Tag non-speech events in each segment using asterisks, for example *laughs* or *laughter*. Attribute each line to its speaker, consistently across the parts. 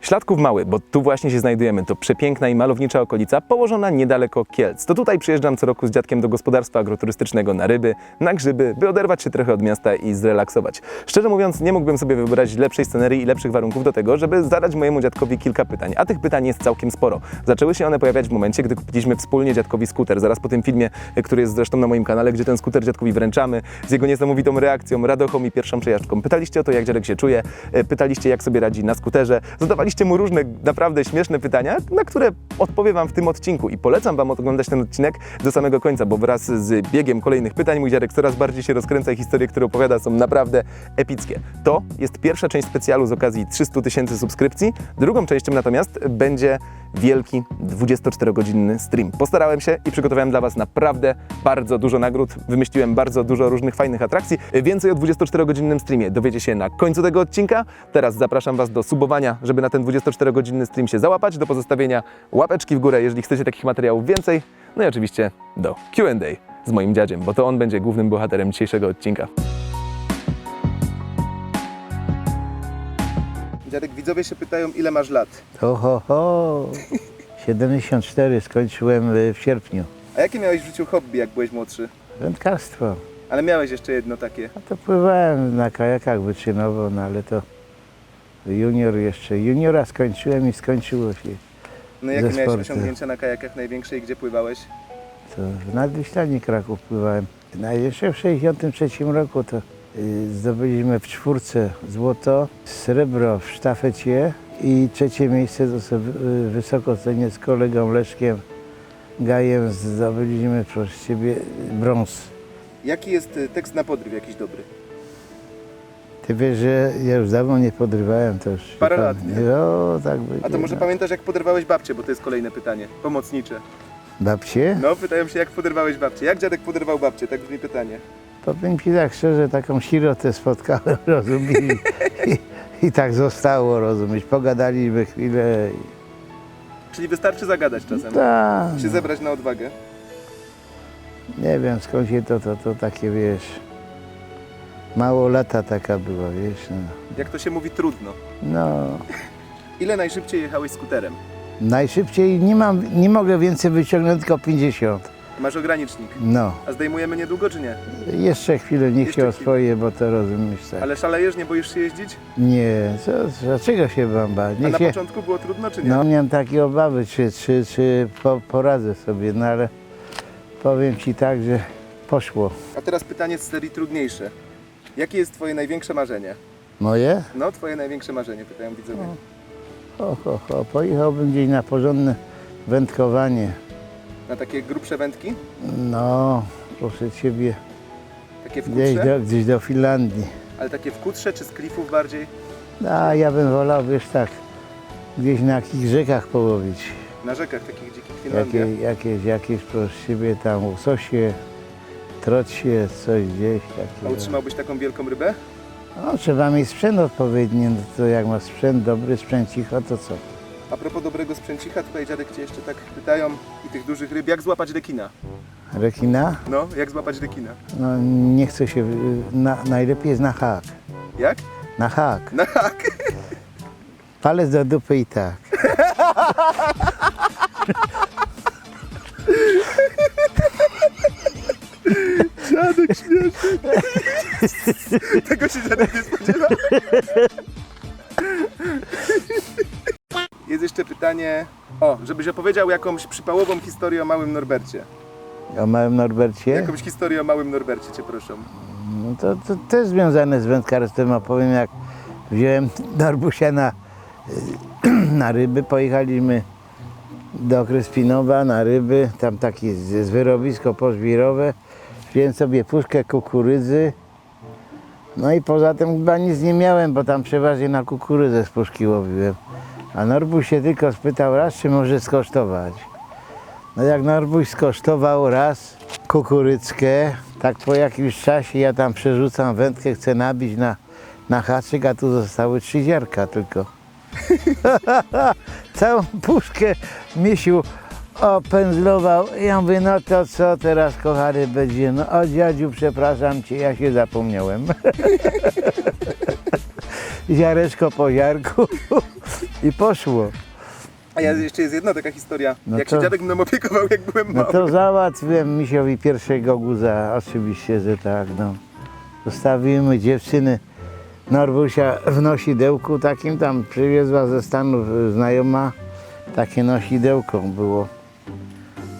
Speaker 1: Śladków Mały, bo tu właśnie się znajdujemy. To przepiękna i malownicza okolica położona niedaleko Kielc. To tutaj przyjeżdżam co roku z dziadkiem do gospodarstwa agroturystycznego na ryby, na grzyby, by oderwać się trochę od miasta i zrelaksować. Szczerze mówiąc, nie mógłbym sobie wyobrazić lepszej scenerii i lepszych warunków do tego, żeby zadać mojemu dziadkowi kilka pytań. A tych pytań jest całkiem sporo. Zaczęły się one pojawiać w momencie, gdy kupiliśmy wspólnie dziadkowi skuter. Zaraz po tym filmie, który jest zresztą na moim kanale, gdzie ten skuter dziadkowi wręczamy, z jego niesamowitą reakcją, radochą i pierwszą przejażdżką. Pytaliście o to, jak dziadek się czuje, e, pytaliście, jak sobie radzi na skuterze, zadawaliście mu różne naprawdę śmieszne pytania, na które odpowiem Wam w tym odcinku i polecam Wam oglądać ten odcinek do samego końca, bo wraz z biegiem kolejnych pytań mój dziadek coraz bardziej się rozkręca i historie, które opowiada są naprawdę epickie. To jest pierwsza część specjalu z okazji 300 tysięcy subskrypcji, drugą częścią natomiast będzie wielki 24-godzinny stream. Postarałem się i przygotowałem dla Was naprawdę bardzo dużo nagród. Wymyśliłem bardzo dużo różnych fajnych atrakcji. Więcej o 24-godzinnym streamie dowiecie się na końcu tego odcinka. Teraz zapraszam Was do subowania, żeby na ten 24-godzinny stream się załapać, do pozostawienia łapeczki w górę, jeżeli chcecie takich materiałów więcej. No i oczywiście do Q&A z moim dziadziem, bo to on będzie głównym bohaterem dzisiejszego odcinka. Dziadek, widzowie się pytają, ile masz lat.
Speaker 2: Ho, ho, ho. *laughs* 74 skończyłem y, w sierpniu.
Speaker 1: A jakie miałeś w życiu hobby, jak byłeś młodszy?
Speaker 2: Wędkarstwo.
Speaker 1: Ale miałeś jeszcze jedno takie.
Speaker 2: A to pływałem na kajakach wyczynowo, no ale to junior jeszcze. Juniora skończyłem i skończyło się.
Speaker 1: No
Speaker 2: Ze
Speaker 1: jakie miałeś
Speaker 2: sportu.
Speaker 1: osiągnięcia na kajakach największe i gdzie pływałeś?
Speaker 2: To w Nadwyślanie Kraków pływałem. Największe w 63 roku to y, zdobyliśmy w czwórce złoto, srebro w sztafecie i trzecie miejsce to sobie y, wysoko cenię z kolegą Leszkiem Gajem zdobyliśmy przez siebie brąz.
Speaker 1: Jaki jest y, tekst na podryw jakiś dobry?
Speaker 2: Ty wiesz, że ja już dawno nie podrywałem już.
Speaker 1: Parę lat, nie?
Speaker 2: No, tak by.
Speaker 1: A to może pamiętasz jak podrywałeś babcię, bo to jest kolejne pytanie. Pomocnicze.
Speaker 2: Babcie?
Speaker 1: No, pytają się jak podrywałeś babcię. Jak dziadek podrywał babcię? Tak brzmi pytanie.
Speaker 2: Powiem ci tak szczerze, taką sirotę spotkałem, *laughs* rozumiesz? I, I tak zostało, rozumieć. Pogadaliśmy chwilę. i-
Speaker 1: Czyli wystarczy zagadać czasem.
Speaker 2: Tak.
Speaker 1: Się zebrać na odwagę.
Speaker 2: Nie wiem skąd się to, to, to takie wiesz. Mało lata taka była, wiesz. No.
Speaker 1: Jak to się mówi, trudno.
Speaker 2: no. *laughs*
Speaker 1: Ile najszybciej jechałeś skuterem?
Speaker 2: Najszybciej nie mam, nie mogę więcej wyciągnąć, tylko 50.
Speaker 1: Masz ogranicznik.
Speaker 2: No.
Speaker 1: A zdejmujemy niedługo czy nie?
Speaker 2: Jeszcze chwilę, niech
Speaker 1: Jeszcze
Speaker 2: się
Speaker 1: chwilę.
Speaker 2: bo to rozumiesz tak.
Speaker 1: Ale szalejesz, nie boisz się jeździć?
Speaker 2: Nie, co, dlaczego się mam bać?
Speaker 1: A
Speaker 2: Niech
Speaker 1: na
Speaker 2: się,
Speaker 1: początku było trudno czy nie?
Speaker 2: no miałem takie obawy, czy, czy, czy po, poradzę sobie, no ale powiem Ci tak, że poszło.
Speaker 1: A teraz pytanie z serii trudniejsze. Jakie jest twoje największe marzenie?
Speaker 2: Moje?
Speaker 1: No, twoje największe marzenie, pytają widzowie.
Speaker 2: Ho, ho, ho, pojechałbym gdzieś na porządne wędkowanie.
Speaker 1: Na takie grubsze wędki?
Speaker 2: No, proszę Ciebie,
Speaker 1: Takie w
Speaker 2: gdzieś
Speaker 1: kutrze?
Speaker 2: do, gdzieś do Finlandii.
Speaker 1: Ale takie w kutrze czy z klifów bardziej?
Speaker 2: A ja bym wolał, wiesz tak, gdzieś na jakichś rzekach połowić.
Speaker 1: Na rzekach takich dzikich Finlandia.
Speaker 2: Jakie, jakieś, jakieś, proszę Ciebie, tam łososie, trocie, coś gdzieś
Speaker 1: A
Speaker 2: takiego.
Speaker 1: utrzymałbyś taką wielką rybę?
Speaker 2: No, trzeba mieć sprzęt odpowiedni, no to jak ma sprzęt, dobry sprzęt cicho, to co?
Speaker 1: A propos dobrego sprzęcicha, tutaj dziadek Cię jeszcze tak pytają i tych dużych ryb, jak złapać rekina?
Speaker 2: Rekina?
Speaker 1: No, jak złapać rekina?
Speaker 2: No nie chce się, y, na, najlepiej jest na hak.
Speaker 1: Jak?
Speaker 2: Na hak.
Speaker 1: Na hak.
Speaker 2: Palec do dupy i tak. *laughs*
Speaker 1: Dziadek śmieszny. Tego się dziadek nie spodziewał. Jest jeszcze pytanie, o, żebyś opowiedział jakąś przypałową historię o małym Norbercie.
Speaker 2: O małym Norbercie?
Speaker 1: Jakąś historię o małym Norbercie Cię proszę.
Speaker 2: No to, to też związane z wędkarstwem, opowiem jak wziąłem Norbusia na, *clears throat* na ryby, pojechaliśmy do Kryspinowa na ryby, tam takie z- z wyrobisko pożwirowe, wziąłem sobie puszkę kukurydzy, no i poza tym chyba nic nie miałem, bo tam przeważnie na kukurydzę z puszki łowiłem. A Norbuś się tylko spytał raz, czy może skosztować. No jak Norbuś skosztował raz kukurydzkę, tak po jakimś czasie ja tam przerzucam wędkę, chcę nabić na, na haczyk, a tu zostały trzy ziarka tylko. *laughs* Całą puszkę misiu opędzlował. Ja mówię, no to co teraz kochany będzie? No o dziadziu, przepraszam cię, ja się zapomniałem. *laughs* Ziareczko po ziarku. *laughs* I poszło.
Speaker 1: A ja jeszcze jest jedna taka historia.
Speaker 2: No
Speaker 1: jak
Speaker 2: to-
Speaker 1: się dziadek mną opiekował, jak byłem
Speaker 2: No
Speaker 1: mały.
Speaker 2: to załatwiłem misiowi pierwszego guza, oczywiście, że tak, no. Zostawimy dziewczyny. Norbusia w nosidełku takim tam przywiezła ze Stanów y, znajoma. Takie nosidełko było.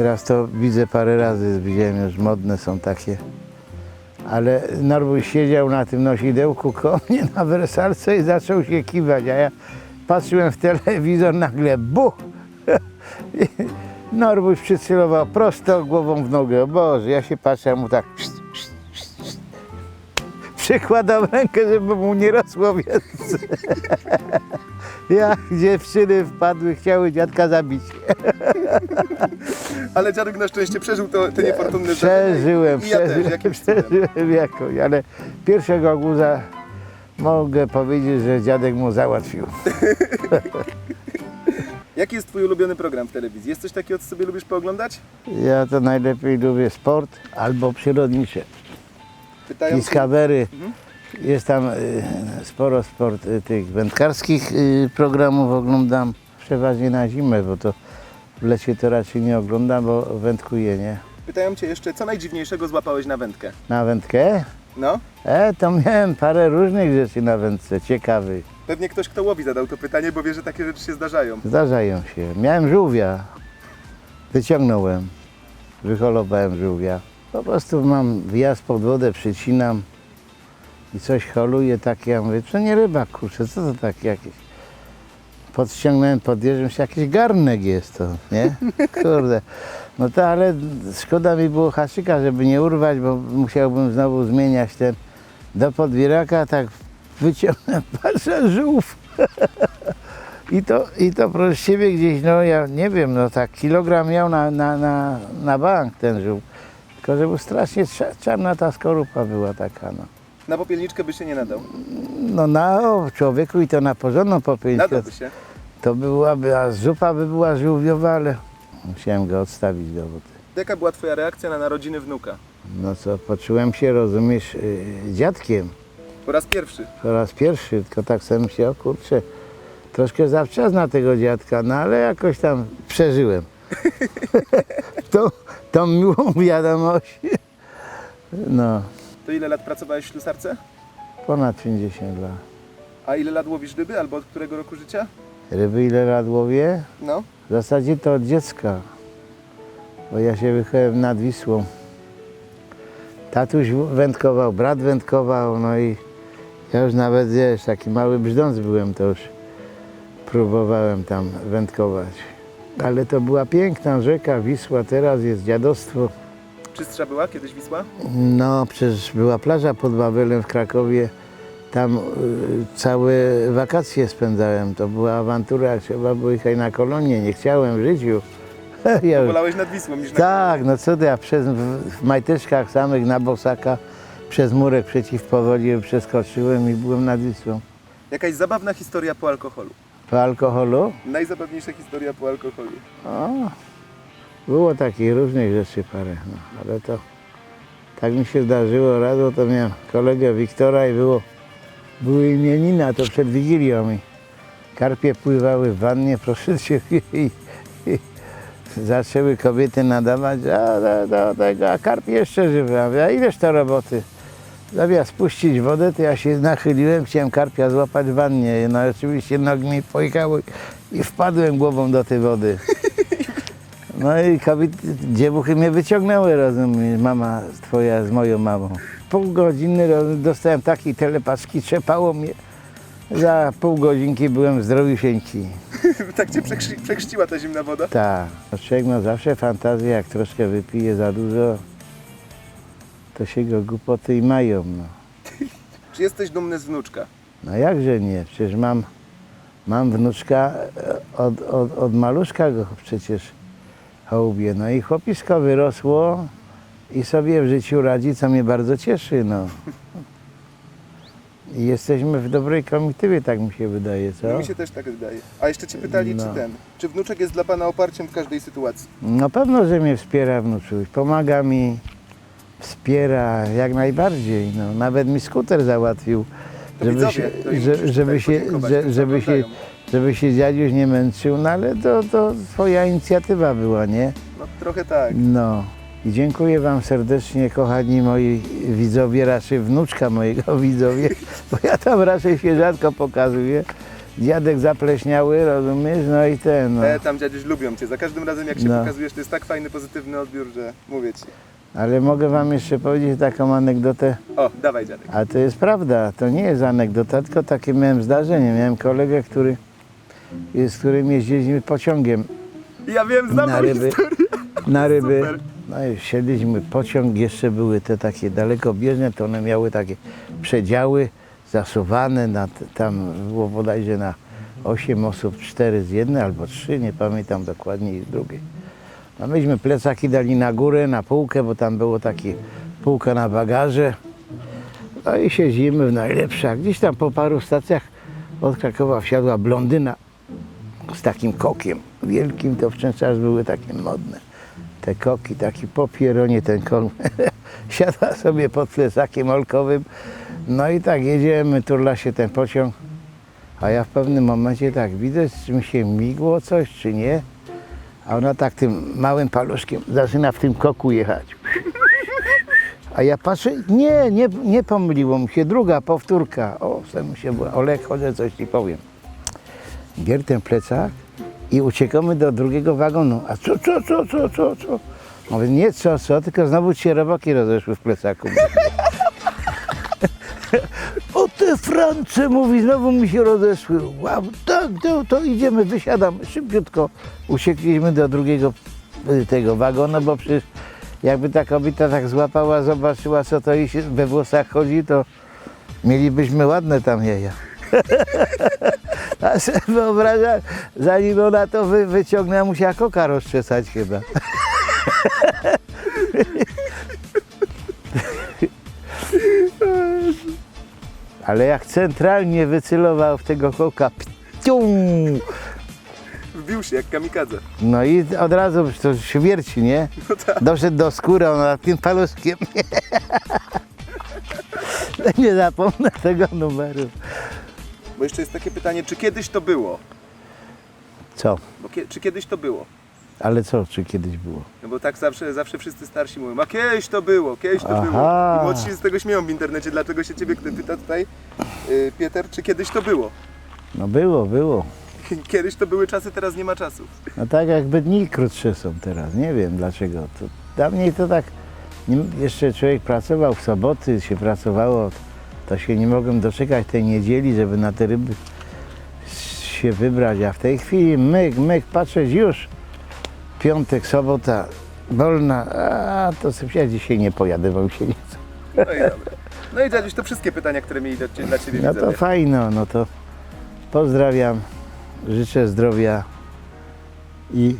Speaker 2: Teraz to widzę parę razy, widziałem już modne są takie. Ale Norbuś siedział na tym nosidełku koło mnie na wersalce i zaczął się kiwać, a ja patrzyłem w telewizor, nagle buch! *laughs* Norbuś przycelował prosto głową w nogę. O Boże, ja się patrzę, mu tak przykładam rękę, żeby mu nie rosło więcej. *laughs* Jak dziewczyny wpadły, chciały dziadka zabić. *laughs*
Speaker 1: Ale dziadek na szczęście przeżył to, te niefortunne
Speaker 2: Przeżyłem,
Speaker 1: I ja też,
Speaker 2: przeżyłem,
Speaker 1: jakimś cudem.
Speaker 2: przeżyłem jakoś, ale pierwszego guza mogę powiedzieć, że dziadek mu załatwił. *laughs*
Speaker 1: Jaki jest twój ulubiony program w telewizji? Jest coś takiego, co sobie lubisz pooglądać?
Speaker 2: Ja to najlepiej lubię sport albo przyrodnicze.
Speaker 1: Pytają
Speaker 2: Discovery.
Speaker 1: Mhm.
Speaker 2: Jest tam y, sporo sport y, tych wędkarskich y, programów oglądam. Przeważnie na zimę, bo to w lecie to raczej nie oglądam, bo wędkuję, nie?
Speaker 1: Pytają cię jeszcze, co najdziwniejszego złapałeś na wędkę?
Speaker 2: Na wędkę?
Speaker 1: No,
Speaker 2: E, to miałem parę różnych rzeczy na wędce, ciekawych.
Speaker 1: pewnie ktoś, kto łowi, zadał to pytanie, bo wie, że takie rzeczy się zdarzają.
Speaker 2: Zdarzają się. Miałem żółwia. Wyciągnąłem. Wyholowałem żółwia. Po prostu mam wjazd pod wodę, przycinam i coś holuje takie. Ja mówię, to nie ryba, kurczę, co to takie jakieś? Podciągnąłem, podjeżdżam się, jakiś garnek jest to, nie? *laughs* Kurde. No to ale szkoda mi było haszyka, żeby nie urwać, bo musiałbym znowu zmieniać ten do podwieraka, tak wyciągnąłem, *laughs* patrzę, żółw. I to, I to proszę ciebie gdzieś, no ja nie wiem, no tak kilogram miał na, na, na, na bank ten żółw. Tylko, że był strasznie cza- czarna ta skorupa była taka, no.
Speaker 1: Na popielniczkę by się nie nadał.
Speaker 2: No na o, człowieku i to na porządną popielniczkę.
Speaker 1: Nadałby się.
Speaker 2: To byłaby, a zupa by była żółwiowa, ale musiałem go odstawić do wody.
Speaker 1: Jaka była twoja reakcja na narodziny wnuka?
Speaker 2: No co, poczułem się, rozumiesz, yy, dziadkiem.
Speaker 1: Po raz pierwszy.
Speaker 2: Po raz pierwszy, tylko tak sobie myślałem, o kurczę, troszkę zawczesna tego dziadka, no ale jakoś tam przeżyłem. *laughs* *laughs* tą, tą miłą wiadomość. No,
Speaker 1: To ile lat pracowałeś w ślusarce?
Speaker 2: ponad 50 lat.
Speaker 1: A ile lat łowisz ryby, albo od którego roku życia?
Speaker 2: Ryby ile lat łowię?
Speaker 1: No.
Speaker 2: W zasadzie to od dziecka, bo ja się wychowałem nad Wisłą. Tatuś wędkował, brat wędkował, no i ja już nawet, wiesz, taki mały brzdąc byłem, to już próbowałem tam wędkować. Ale to była piękna rzeka Wisła, teraz jest dziadostwo.
Speaker 1: Czystsza była kiedyś Wisła?
Speaker 2: No, przecież była plaża pod Wawelem w Krakowie. Tam y, całe wakacje spędzałem. To była awantura, trzeba było jechać na kolonię. Nie chciałem w życiu. *laughs* Ja,
Speaker 1: Wolałeś nad Wisłą niż na...
Speaker 2: tak, no co ty, ja przez, w, w majteczkach samych na bosaka przez murek przeciwpowodzi przeskoczyłem i byłem nad Wisłą.
Speaker 1: Jakaś zabawna historia po alkoholu.
Speaker 2: Po alkoholu?
Speaker 1: Najzabawniejsza historia po alkoholu.
Speaker 2: O, było takich różnych rzeczy parę, no, ale to tak mi się zdarzyło. Raz to miałem kolegę Wiktora i było, były imienina, to przed Wigilią i karpie pływały w wannie, proszę Cię, *laughs* i, i zaczęły kobiety nadawać, a do, do tego, a karp jeszcze żywy, a mówię, ileż to roboty? Zamiast spuścić wodę, to ja się nachyliłem, chciałem karpia złapać w wannie. No oczywiście nogi mi pojechały i wpadłem głową do tej wody. No i kobiety, dziewuchy mnie wyciągnęły, rozumiesz, mama twoja z moją mamą. Pół godziny dostałem takiej telepaczki, trzepało mnie. Za pół godzinki byłem zdrowiusieńki. *laughs*
Speaker 1: tak cię przekrzci, przekrzciła ta zimna woda?
Speaker 2: Tak. Człowiek ma zawsze fantazję, jak troszkę wypije za dużo, to się go głupoty i mają. No. *laughs*
Speaker 1: Czy jesteś dumny z wnuczka?
Speaker 2: No jakże nie, przecież mam, mam wnuczka e, od, od, od maluszka go przecież hołubię. No i chłopisko wyrosło i sobie w życiu radzi, co mnie bardzo cieszy. No. I jesteśmy w dobrej komitywie, tak mi się wydaje, co?
Speaker 1: No mi się też tak wydaje. A jeszcze cię pytali,
Speaker 2: No.
Speaker 1: czy ten, czy wnuczek jest dla pana oparciem w każdej sytuacji?
Speaker 2: No pewno, że mnie wspiera wnuczuś, pomaga mi, wspiera jak najbardziej. No, nawet mi skuter załatwił żeby się,
Speaker 1: im
Speaker 2: że, żeby, się, że, żeby, się, żeby się dziadziuś nie męczył, no ale to, to twoja inicjatywa była, nie?
Speaker 1: No trochę tak.
Speaker 2: No. I dziękuję Wam serdecznie, kochani moi widzowie, raczej wnuczka mojego *laughs* widzowie, bo ja tam raczej się rzadko pokazuję. Dziadek zapleśniały, rozumiesz? No i ten, no.
Speaker 1: E, tam dziadziuś lubią cię. Za każdym razem jak się
Speaker 2: No.
Speaker 1: pokazujesz, to jest tak fajny, pozytywny odbiór, że mówię ci.
Speaker 2: Ale mogę Wam jeszcze powiedzieć taką anegdotę.
Speaker 1: O, dawaj dziadek.
Speaker 2: A to jest prawda, to nie jest anegdota, tylko takie miałem zdarzenie. Miałem kolegę, który, z którym jeździliśmy pociągiem
Speaker 1: Ja wiem, znam
Speaker 2: na
Speaker 1: tą
Speaker 2: ryby.
Speaker 1: historię.
Speaker 2: Na ryby.
Speaker 1: Super.
Speaker 2: No i wsiedliśmy pociąg, jeszcze były te takie dalekobieżne, to one miały takie przedziały zasuwane, na, t- tam było bodajże na 8 osób, 4 z jednej albo 3, nie pamiętam dokładnie i z drugiej. No myśmy plecaki dali na górę, na półkę, bo tam było takie półka na bagaże. No i siedzimy w najlepszych. A Gdzieś tam po paru stacjach od Krakowa wsiadła blondyna z takim kokiem wielkim, to wczesny były takie modne. Te koki, taki popieronie ten kok. *laughs* Siadła sobie pod plecakiem olkowym. No i tak jedziemy, turla się ten pociąg. A ja w pewnym momencie tak widzę, czy mi się migło coś, czy nie. A ona tak tym małym paluszkiem zaczyna w tym koku jechać. A ja patrzę, nie, nie, nie pomyliło mi się, druga powtórka. O, mi się była, Olek, chodzę, coś ci powiem. Bier ten plecak i uciekamy do drugiego wagonu. A co, co, co, co, co, co? Mówię, nie co, co, tylko znowu ci się robaki rozeszły w plecaku. *laughs* o te France, mówi, znowu mi się rozeszły. Wow, tak, to, to idziemy, wysiadamy, szybciutko. Uciekliśmy do drugiego y, tego wagonu, bo przecież jakby ta kobieta tak złapała, zobaczyła, co to jej się we włosach chodzi, to mielibyśmy ładne tam jaja. *laughs* A sobie wyobrażam, zanim ona to wy, wyciągnęła, musiała koka rozczesać chyba. *laughs* Ale jak centralnie wycelował w tego koka, pcium,
Speaker 1: Wbił się jak kamikadze.
Speaker 2: no i od razu to się wierci, nie? Doszedł do skóry, ona tym paluszkiem. *laughs* Nie zapomnę tego numeru.
Speaker 1: Bo jeszcze jest takie pytanie, czy kiedyś to było?
Speaker 2: Co?
Speaker 1: Bo kie, czy kiedyś to było?
Speaker 2: Ale co, czy kiedyś było?
Speaker 1: No bo tak zawsze, zawsze wszyscy starsi mówią, a kiedyś to było, kiedyś to
Speaker 2: Aha.
Speaker 1: było. I młodsi się z tego śmieją w internecie, dlaczego się ciebie pyta tutaj, yy, Pieter, czy kiedyś to było?
Speaker 2: No było, było. *laughs*
Speaker 1: Kiedyś to były czasy, teraz nie ma czasów.
Speaker 2: No tak jakby dni krótsze są teraz, nie wiem dlaczego. To, dawniej to tak, nie, jeszcze człowiek pracował w soboty, się pracowało, to się nie mogłem doczekać tej niedzieli, żeby na te ryby się wybrać, a w tej chwili myk, myk, patrzeć już, piątek, sobota, wolna, a to sobie ja dzisiaj nie mi się chce.
Speaker 1: No i dobra. No i dziadziuś, to wszystkie pytania, które mieli dla, cie- dla Ciebie
Speaker 2: No to
Speaker 1: widzowie.
Speaker 2: fajno, no to pozdrawiam, życzę zdrowia i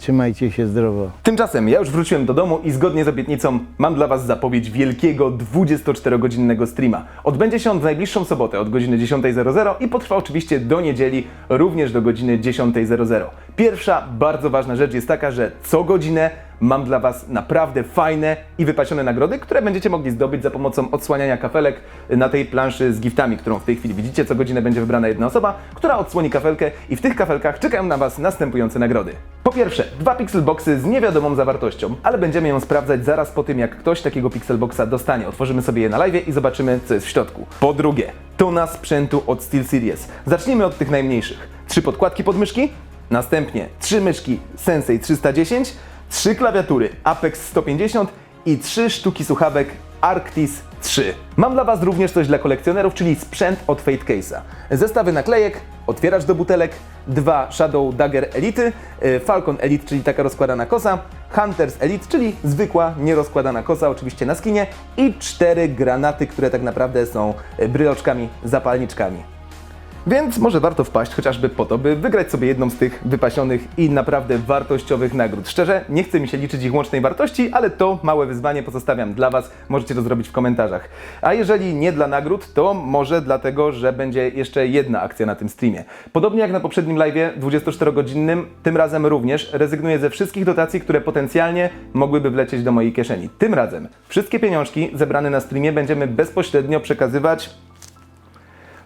Speaker 2: trzymajcie się zdrowo.
Speaker 1: Tymczasem ja już wróciłem do domu i zgodnie z obietnicą mam dla Was zapowiedź wielkiego 24-godzinnego streama. Odbędzie się on w najbliższą sobotę od godziny 10.00 i potrwa oczywiście do niedzieli również do godziny 10.00. Pierwsza bardzo ważna rzecz jest taka, że co godzinę mam dla Was naprawdę fajne i wypasione nagrody, które będziecie mogli zdobyć za pomocą odsłaniania kafelek na tej planszy z giftami, którą w tej chwili widzicie. Co godzinę będzie wybrana jedna osoba, która odsłoni kafelkę i w tych kafelkach czekają na Was następujące nagrody. Po pierwsze, dwa pixelboxy z niewiadomą zawartością, ale będziemy ją sprawdzać zaraz po tym, jak ktoś takiego pixelboxa dostanie. Otworzymy sobie je na live i zobaczymy, co jest w środku. Po drugie, tona sprzętu od SteelSeries. Zacznijmy od tych najmniejszych. Trzy podkładki pod myszki, następnie trzy myszki Sensei 310, trzy klawiatury Apex 150 i trzy sztuki słuchawek Arctis 3. Mam dla Was również coś dla kolekcjonerów, czyli sprzęt od Fate Case'a. Zestawy naklejek, otwieracz do butelek, dwa Shadow Dagger Elity, y, Falcon Elite, czyli taka rozkładana kosa, Hunters Elite, czyli zwykła, nierozkładana kosa, oczywiście na skinie i cztery granaty, które tak naprawdę są y, bryloczkami, zapalniczkami. Więc może warto wpaść chociażby po to, by wygrać sobie jedną z tych wypasionych i naprawdę wartościowych nagród. Szczerze, nie chcę mi się liczyć ich łącznej wartości, ale to małe wyzwanie pozostawiam dla Was. Możecie to zrobić w komentarzach. A jeżeli nie dla nagród, to może dlatego, że będzie jeszcze jedna akcja na tym streamie. Podobnie jak na poprzednim live'ie 24-godzinnym, tym razem również rezygnuję ze wszystkich dotacji, które potencjalnie mogłyby wlecieć do mojej kieszeni. Tym razem wszystkie pieniążki zebrane na streamie będziemy bezpośrednio przekazywać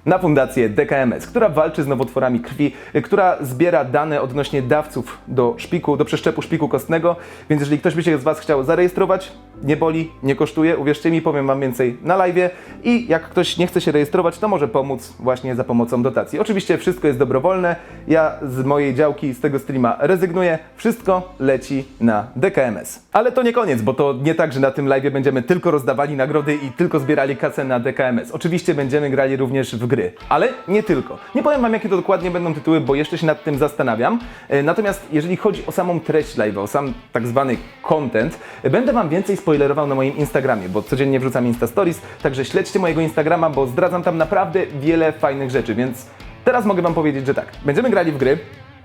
Speaker 1: na fundację DKMS, która walczy z nowotworami krwi, y, która zbiera dane odnośnie dawców do szpiku, do przeszczepu szpiku kostnego, więc jeżeli ktoś by się z Was chciał zarejestrować, nie boli, nie kosztuje, uwierzcie mi, powiem Wam więcej na live i jak ktoś nie chce się rejestrować, to może pomóc właśnie za pomocą dotacji. Oczywiście wszystko jest dobrowolne, ja z mojej działki, z tego streama rezygnuję, wszystko leci na DKMS. Ale to nie koniec, bo to nie tak, że na tym live będziemy tylko rozdawali nagrody i tylko zbierali kasę na DKMS. Oczywiście będziemy grali również w gry, ale nie tylko. Nie powiem Wam, jakie to dokładnie będą tytuły, bo jeszcze się nad tym zastanawiam. E, Natomiast jeżeli chodzi o samą treść live, o sam tak zwany content, e, będę Wam więcej spoilerował na moim Instagramie, bo codziennie wrzucam Insta Stories, także śledźcie mojego Instagrama, bo zdradzam tam naprawdę wiele fajnych rzeczy, więc teraz mogę Wam powiedzieć, że tak, będziemy grali w gry,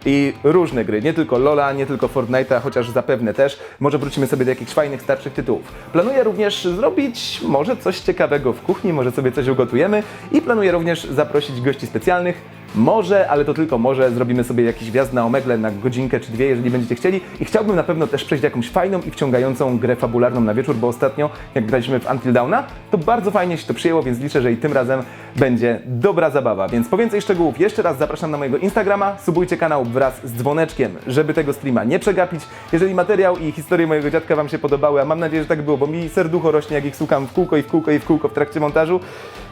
Speaker 1: i różne gry, nie tylko Lola, nie tylko Fortnite'a, chociaż zapewne też. Może wrócimy sobie do jakichś fajnych, starszych tytułów. Planuję również zrobić może coś ciekawego w kuchni, może sobie coś ugotujemy i planuję również zaprosić gości specjalnych. Może, ale to tylko może, zrobimy sobie jakiś wjazd na Omegle na godzinkę czy dwie, jeżeli będziecie chcieli. I chciałbym na pewno też przejść jakąś fajną i wciągającą grę fabularną na wieczór, bo ostatnio, jak graliśmy w Until Dawna, to bardzo fajnie się to przyjęło, więc liczę, że i tym razem będzie dobra zabawa. Więc po więcej szczegółów jeszcze raz zapraszam na mojego Instagrama, subujcie kanał wraz z dzwoneczkiem, żeby tego streama nie przegapić. Jeżeli materiał i historie mojego dziadka Wam się podobały, a mam nadzieję, że tak było, bo mi serducho rośnie, jak ich słucham w kółko i w kółko i w kółko w trakcie montażu,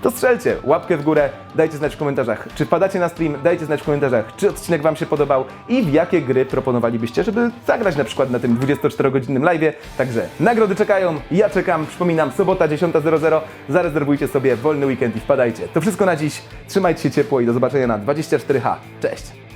Speaker 1: to strzelcie łapkę w górę, dajcie znać w komentarzach, czy wpadacie na stream, dajcie znać w komentarzach, czy odcinek Wam się podobał i w jakie gry proponowalibyście, żeby zagrać na przykład na tym 24-godzinnym live'ie. Także nagrody czekają, ja czekam, przypominam, sobota 10.00, zarezerwujcie sobie wolny weekend i wpadajcie. To wszystko na dziś, trzymajcie się ciepło i do zobaczenia na 24H. Cześć!